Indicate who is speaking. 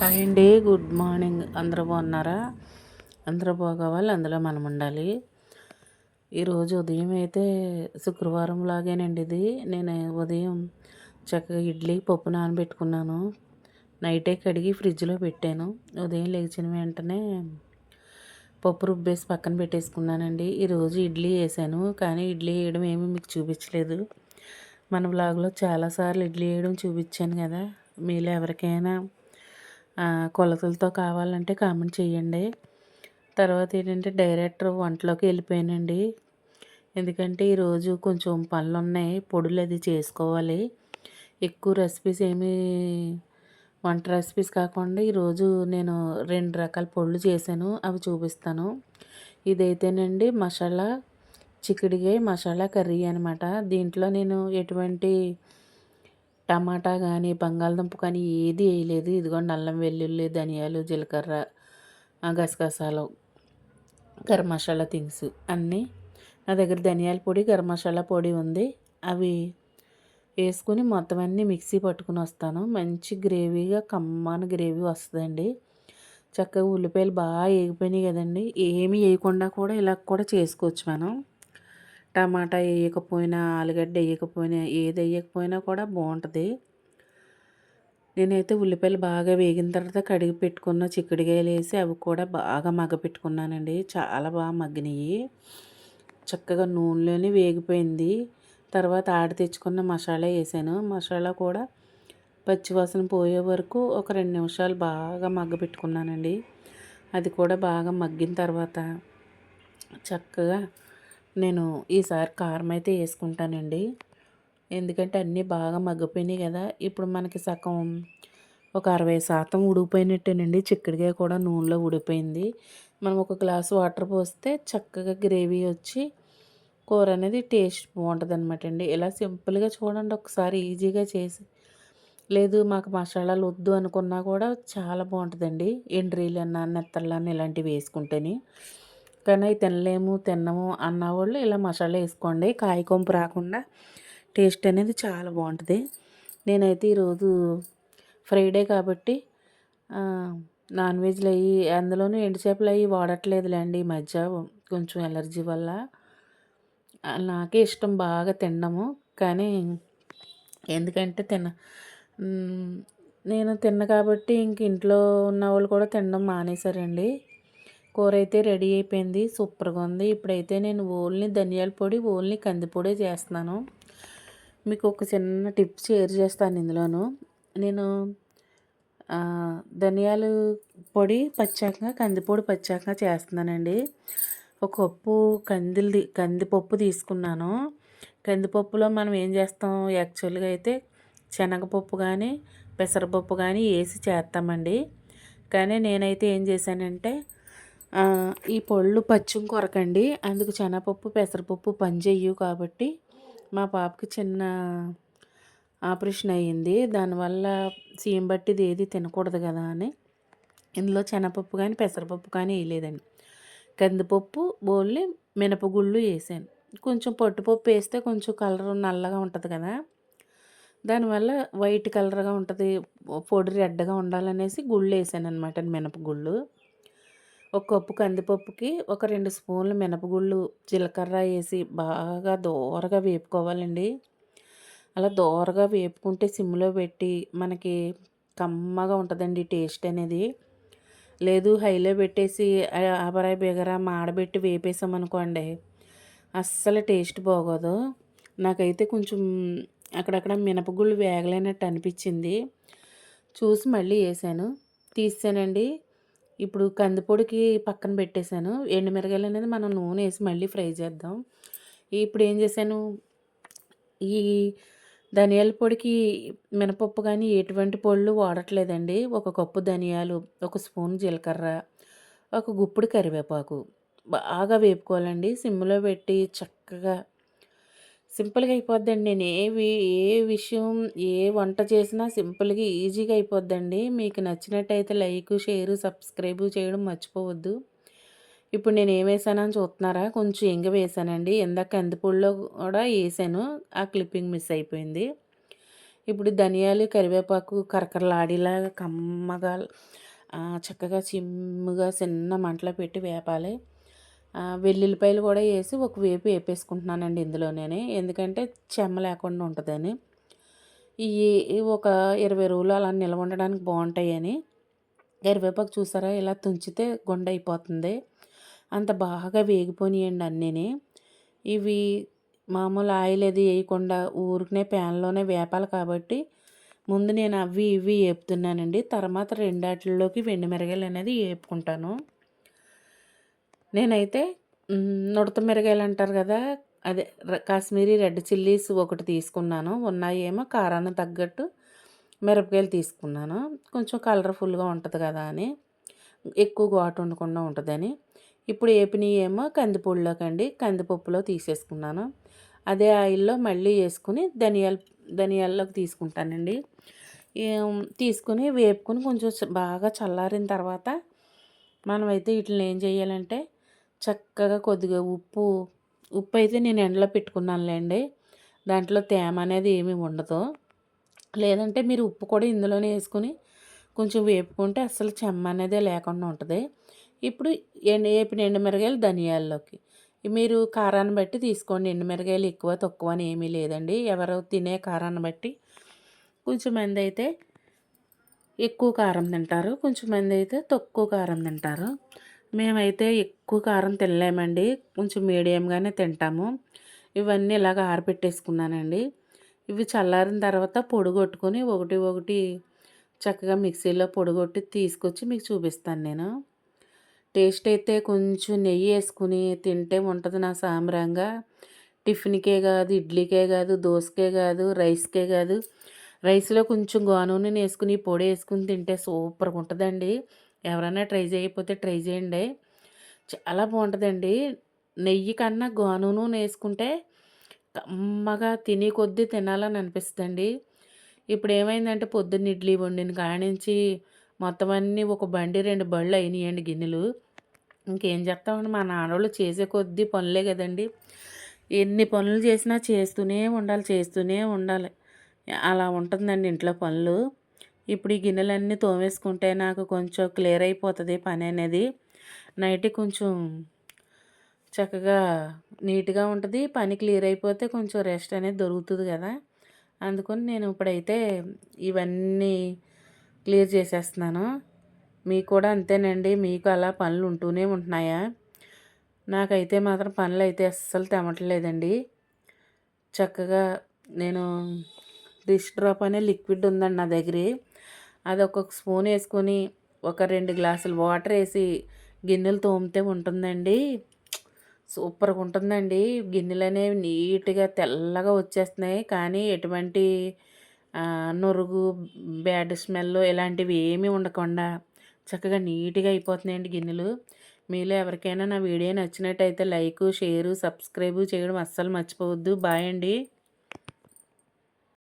Speaker 1: Hi అండి. Good morning. అందరూ బాగున్నారా? అందరూ బాగోవాలి. అందులో మనం ఉండాలి. ఈరోజు ఉదయం అయితే శుక్రవారం లాగేనండి ఇది. నేను ఉదయం చక్కగా ఇడ్లీ పప్పు నానబెట్టుకున్నాను. నైటే కడిగి ఫ్రిడ్జ్లో పెట్టాను. ఉదయం లేచిన వెంటనే పప్పు రుబ్బేసి పక్కన పెట్టేసుకున్నానండి. ఈరోజు ఇడ్లీ వేసాను. కానీ ఇడ్లీ వేయడం ఏమీ మీకు చూపించలేదు. మన బ్లాగ్లో చాలాసార్లు ఇడ్లీ వేయడం చూపించాను కదా. మీలో ఎవరికైనా కొలతలతో కావాలంటే కామెంట్ చేయండి. తర్వాత ఏంటంటే డైరెక్టర్ వంటలోకి వెళ్ళిపోయానండి. ఎందుకంటే ఈరోజు కొంచెం పనులు ఉన్నాయి పొడులు అది చేసుకోవాలి. ఎక్కువ రెసిపీస్ ఏమీ వంట రెసిపీస్ కాకుండా ఈరోజు నేను రెండు రకాల పొడులు చేశాను అవి చూపిస్తాను. ఇదైతేనండి మసాలా చిక్కుడికాయ మసాలా కర్రీ అనమాట దీంట్లో నేను ఎటువంటి టమాటా కానీ బంగాళదుంప కానీ ఏది వేయలేదు ఇదిగోండి అల్లం వెల్లుల్లి ధనియాలు జీలకర్ర గసగసాలు గరం మసాలా థింగ్స్ అన్నీ నా దగ్గర ధనియాల పొడి గరం మసాలా పొడి ఉంది. అవి వేసుకుని మొత్తం అన్నీ మిక్సీ పట్టుకుని వస్తాను. మంచి గ్రేవీగా కమ్మాన గ్రేవీ వస్తుందండి. చక్కగా ఉల్లిపాయలు బాగా వేగిపోయినాయి కదండి. ఏమి వేయకుండా కూడా ఇలా కూడా చేసుకోవచ్చు మనం. టమాటా వేయకపోయినా ఆలుగడ్డ వేయకపోయినా ఏది వేయకపోయినా కూడా బాగుంటుంది. నేనైతే ఉల్లిపాయలు బాగా వేగిన తర్వాత కడిగి పెట్టుకున్న చిక్కుడుకాయలు వేసి అవి కూడా బాగా మగ్గపెట్టుకున్నానండి చాలా బాగా మగ్గినాయి. చక్కగా నూనెలోనే వేగిపోయింది. తర్వాత ఆడ తెచ్చుకున్న మసాలా వేసాను. మసాలా కూడా పచ్చివాసన పోయే వరకు ఒక రెండు నిమిషాలు బాగా మగ్గ పెట్టుకున్నానండి. అది కూడా బాగా మగ్గిన తర్వాత చక్కగా నేను ఈసారి కారం అయితే వేసుకుంటానండి. ఎందుకంటే అన్నీ బాగా మగ్గిపోయినాయి కదా. ఇప్పుడు మనకి సగం ఒక అరవై శాతం ఉడికిపోయినట్టేనండి చిక్కడికాయ కూడా నూనెలో ఉడిపోయింది మనం ఒక గ్లాసు వాటర్ పోస్తే చక్కగా గ్రేవీ వచ్చి కూర అనేది టేస్ట్ బాగుంటుంది అనమాట అండి ఇలా సింపుల్గా చూడండి ఒకసారి ఈజీగా చేసి లేదు మాకు మసాలాలు వద్దు అనుకున్నా కూడా చాలా బాగుంటుందండి. ఎండ్రీలన్నా నెత్తళ్ళన్నా ఇలాంటివి వేసుకుంటేనే. కానీ అవి తినలేము తినము అన్న వాళ్ళు ఇలా మసాలా వేసుకోండి. కాయకొంపు రాకుండా టేస్ట్ అనేది చాలా బాగుంటుంది. నేనైతే ఈరోజు ఫ్రైడే కాబట్టి నాన్ వెజ్లు అవి అందులోనూ ఎండు చేపలు అవి వాడట్లేదులేండి ఈ మధ్య. కొంచెం ఎలర్జీ వల్ల నాకే ఇష్టం బాగా తినడము. కానీ ఎందుకంటే తిన నేను తిన్న కాబట్టి ఇంక ఇంట్లో ఉన్న వాళ్ళు కూడా తినడం మానేశారండి. కూర అయితే రెడీ అయిపోయింది. సూపర్గా ఉంది. ఇప్పుడైతే నేను ఓన్లీ ధనియాల పొడి ఓన్లీ కందిపొడి చేస్తున్నాను. మీకు ఒక చిన్న టిప్ షేర్ చేస్తాను ఇందులోను. నేను ధనియాలు పొడి పచ్చాక కందిపొడి పచ్చాక చేస్తున్నానండి. ఒక కప్పు కందిలు కందిపప్పు తీసుకున్నాను. కందిపప్పులో మనం ఏం చేస్తాం? యాక్చువల్గా అయితే శనగపప్పు కానీ పెసరపప్పు కానీ వేసి చేస్తామండి. కానీ నేనైతే ఏం చేశానంటే ఈ పళ్ళు పచ్చిం కొరకండి. అందుకు శనగపప్పు పెసరపప్పు పనిచేయు కాబట్టి మా పాపకి చిన్న ఆపరేషన్ అయ్యింది. దానివల్ల సీఎం బట్టిది ఏది తినకూడదు కదా అని. ఇందులో శనగపప్పు కానీ పెసరపప్పు కానీ వేయలేదండి. కందిపప్పు బోల్ని మినపగుళ్ళు వేసాను. కొంచెం పట్టుపప్పు వేస్తే కొంచెం కలర్ నల్లగా ఉంటుంది కదా. దానివల్ల వైట్ కలర్గా ఉంటుంది పొడి రెడ్గా ఉండాలనేసి గుళ్ళు వేసాను అనమాట మినపగుళ్ళు. ఒక కప్పు కందిపప్పుకి ఒక రెండు స్పూన్లు మినపగుళ్ళు జీలకర్ర వేసి బాగా దోరగా వేపుకోవాలండి. అలా దోరగా వేపుకుంటే సిమ్లో పెట్టి మనకి కమ్మగా ఉంటుందండి టేస్ట్ అనేది. లేదు హైలో పెట్టేసి ఆబరాయి బిగర మాడబెట్టి వేపేసామనుకోండి అస్సలు టేస్ట్ బాగోదు. నాకైతే కొంచెం అక్కడక్కడ మినపగుళ్ళు వేగలేనట్టు అనిపించింది. చూసి మళ్ళీ వేసాను. తీసానండి. ఇప్పుడు కందిపొడికి పక్కన పెట్టేశాను. ఎండుమిరగాయలు అనేది మనం నూనె వేసి మళ్ళీ ఫ్రై చేద్దాం. ఇప్పుడు ఏం చేశాను? ఈ ధనియాల పొడికి మినపప్పు కానీ ఎటువంటి పొళ్ళు వాడట్లేదండి. ఒక కప్పు ధనియాలు ఒక స్పూన్ జీలకర్ర ఒక గుప్పుడు కరివేపాకు. బాగా వేపుకోవాలండి. సిమ్లో పెట్టి చక్కగా సింపుల్గా అయిపోద్దండి. నేను ఏ ఏ విషయం ఏ వంట చేసినా సింపుల్గా ఈజీగా అయిపోద్దండి. మీకు నచ్చినట్టయితే లైక్ షేర్ సబ్స్క్రైబ్ చేయడం మర్చిపోవద్దు. ఇప్పుడు నేను ఏం వేసానని చూస్తున్నారా? కొంచెం ఇంగ వేసానండి. ఇందాక కందిపూడిలో కూడా వేసాను. ఆ క్లిప్పింగ్ మిస్ అయిపోయింది. ఇప్పుడు ధనియాలు కరివేపాకు కరకరలాడేలాగా కమ్మగా చక్కగా చిమ్ముగా చిన్న మంటలో పెట్టి వేపాలి. వెల్లుల్లిపాయలు కూడా వేసి ఒక వేపు వేపేసుకుంటున్నానండి ఇందులోనే ఎందుకంటే చెమ్మ లేకుండా ఉంటుందని. ఇవి ఒక ఇరవై రోజులు అలా నిల్వ ఉండడానికి బాగుంటాయని. కరివేపాకు చూసారా? ఇలా తుంచితే గుండె అయిపోతుంది. అంత బాగా వేగిపోనియండి అన్నీని. ఇవి మామూలు ఆయిల్ అది వేయకుండా ఊరికనే ప్యాన్లోనే వేపాలి కాబట్టి ముందు నేను అవి ఇవి వేపుతున్నానండి. తర్వాత రెండాటిల్లోకి వెండి మిరగాయలు అనేది వేపుకుంటాను. నేనైతే నుడత మిరగాయలు అంటారు కదా అదే కాశ్మీరీ రెడ్ చిల్లీస్ ఒకటి తీసుకున్నాను. ఉన్నాయేమో కారాన్ని తగ్గట్టు మిరపకాయలు తీసుకున్నాను. కొంచెం కలర్ఫుల్గా ఉంటుంది కదా అని ఎక్కువ ఘాటు ఉండకుండా ఉంటుందని. ఇప్పుడు ఏపినవి ఏమో కందిపొడిలోకి అండి కందిపప్పులో తీసేసుకున్నాను. అదే ఆయిల్లో మళ్ళీ వేసుకుని ధనియాలు ధనియాల్లోకి తీసుకుంటానండి. తీసుకుని వేపుకొని కొంచెం బాగా చల్లారిన తర్వాత మనమైతే వీటిని ఏం చేయాలంటే చక్కగా కొద్దిగా ఉప్పు ఉప్పు అయితే నేను ఎండలో పెట్టుకున్నానులేండి. దాంట్లో తేమ అనేది ఏమీ ఉండదు. లేదంటే మీరు ఉప్పు కూడా ఇందులోనే వేసుకుని కొంచెం వేపుకుంటే అసలు చెమ్మ అనేది లేకుండా ఉంటుంది. ఇప్పుడు ఎండు వేపిన ఎండుమిరగాయలు ధనియాల్లోకి. మీరు కారాన్ని బట్టి తీసుకోండి. ఎండుమిరగాయలు ఎక్కువ తక్కువ అని ఏమీ లేదండి. ఎవరు తినే కారాన్ని బట్టి కొంచెం మంది అయితే ఎక్కువ కారం తింటారు. కొంచెం మంది అయితే తక్కువ కారం తింటారు. మేమైతే ఎక్కువ కారం తినలేమండి. కొంచెం మీడియంగానే తింటాము. ఇవన్నీ ఇలాగ ఆరబెట్టేసుకున్నానండి. ఇవి చల్లారిన తర్వాత పొడిగొట్టుకొని ఒకటి ఒకటి చక్కగా మిక్సీలో పొడిగొట్టి తీసుకొచ్చి మీకు చూపిస్తాను నేను. టేస్ట్ అయితే కొంచెం నెయ్యి వేసుకుని తింటే ఉంటుంది నా సాంబ్రంగా. టిఫిన్కే కాదు ఇడ్లీకే కాదు దోసకే కాదు రైస్కే కాదు. రైస్లో కొంచెం గోనూనె వేసుకుని పొడి వేసుకుని తింటే సూపర్గా ఉంటుందండి ఎవరైనా ట్రై చేయకపోతే ట్రై చేయండి. చాలా బాగుంటుందండి. నెయ్యి కన్నా గోనూనె వేసుకుంటే కమ్మగా తిని కొద్దీ తినాలని అనిపిస్తుందండి. ఇప్పుడు ఏమైందంటే పొద్దున్న ఇడ్లీ వండిన కానించి మొత్తం అన్నీ ఒక బండి రెండు బళ్ళు అయినాయండి గిన్నెలు. ఇంకేం చెప్తామండి మా నాన్నోళ్ళు చేసే కొద్దీ పనులే కదండి. ఎన్ని పనులు చేసినా చేస్తూనే ఉండాలి చేస్తూనే ఉండాలి. అలా ఉంటుందండి ఇంట్లో పనులు. ఇప్పుడు ఈ గిన్నెలన్నీ తోమేసుకుంటే నాకు కొంచెం క్లియర్ అయిపోతుంది పని అనేది. నైట్ కొంచెం చక్కగా నీట్గా ఉంటుంది. పని క్లియర్ అయిపోతే కొంచెం రెస్ట్ అనేది దొరుకుతుంది కదా. అందుకని నేను ఇప్పుడైతే ఇవన్నీ క్లియర్ చేసేస్తున్నాను. మీకు కూడా అంతేనండి. మీకు అలా పనులు ఉంటూనే ఉంటున్నాయా? నాకైతే మాత్రం పనులు అయితే అస్సలు తెమటలేదండి. చక్కగా నేను డిష్ డ్రాప్ అనే లిక్విడ్ ఉందండి నా దగ్గర. అది ఒక్కొక్క స్పూన్ వేసుకొని ఒక రెండు గ్లాసులు వాటర్ వేసి గిన్నెలు తోమితే ఉంటుందండి. సూపర్గా ఉంటుందండి. గిన్నెలు అనేవి నీట్గా తెల్లగా వచ్చేస్తున్నాయి. కానీ ఎటువంటి నురుగు బ్యాడ్ స్మెల్ ఇలాంటివి ఏమీ ఉండకుండా చక్కగా నీట్గా అయిపోతున్నాయండి గిన్నెలు. మీలో ఎవరికైనా నా వీడియో నచ్చినట్టయితే లైక్ షేరు సబ్స్క్రైబ్ చేయడం అస్సలు మర్చిపోవద్దు. బాయ్ అండి.